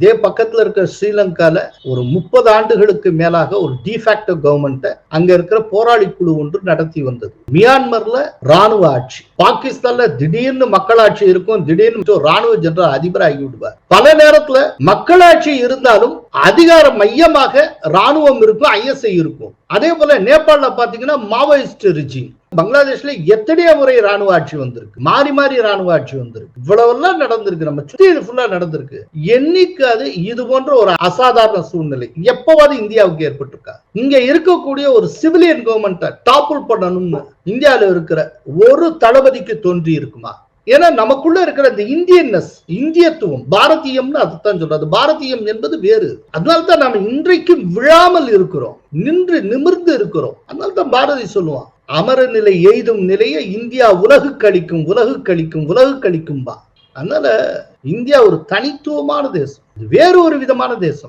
இதே பக்கத்துல இருக்க ஸ்ரீலங்கால ஒரு முப்பது ஆண்டுகளுக்கு மேலாக ஒரு டிஃபேக்டோ கவர்மெண்ட்டை அங்க இருக்கிற போராளி குழு ஒன்று நடத்தி வந்தது. மியான்மர்ல ராணுவ ஆட்சி. பாகிஸ்தான்ல திடீர்னு மக்களாட்சி இருக்கும் திடீர்னு ராணுவ ஜெனரல் அதிபர் ஆகி விடுவார். பல நேரத்துல மக்களாட்சி இருந்தாலும் அதிகார மையமாக ராணுவம் இருக்கும் ஐஎஸ்ஐ இருக்கும். அதே போல நேபாள பாத்தீங்கன்னா மாவோயிஸ்ட் ரிஜிம் பங்களாதேஷ்ல எத்தனைய முறை ராணுவ ஆட்சி வந்திருக்கு. மாறி மாறி ராணுவ ஆட்சி வந்திருக்கு. இவ்வளவு எல்லாம் நடந்திருக்கு. நம்ம சுத்தி இது ஃபுல்லா நடந்திருக்கு. என்னைக்காது இது போன்ற ஒரு அசாதாரண சூழ்நிலை எப்பவாவது இந்தியாவுக்கு ஏற்பட்டிருக்கா? இங்க இருக்கக்கூடிய ஒரு சிவிலியன் கவர்மெண்ட்டை டாப்புல் பண்ணணும்னு இந்தியாவில இருக்கிற ஒரு தளபதிக்கு தோன்றி இருக்குமா? ஏன்னா நமக்குள்ள இருக்கிற இந்த இந்தியன்னஸ் இந்தியத்துவம் பாரதியம்னு அதுதான் சொல்றது பாரதியம் என்பது வேறு. அதனால்தான் நாம இன்றைக்கும் விழாமல் இருக்கிறோம். நின்று நிமிர்ந்து இருக்கிறோம். அதனால தான் பாரதி சொல்லுவான் அமர நிலை எய்தும் நிலையை இந்தியா உலகு கழிக்கும் உலகு கழிக்கும் உலகு கழிக்கும்பா அதனால இந்தியா ஒரு தனித்துவமான தேசம். வேறு ஒரு விதமான தேசம்.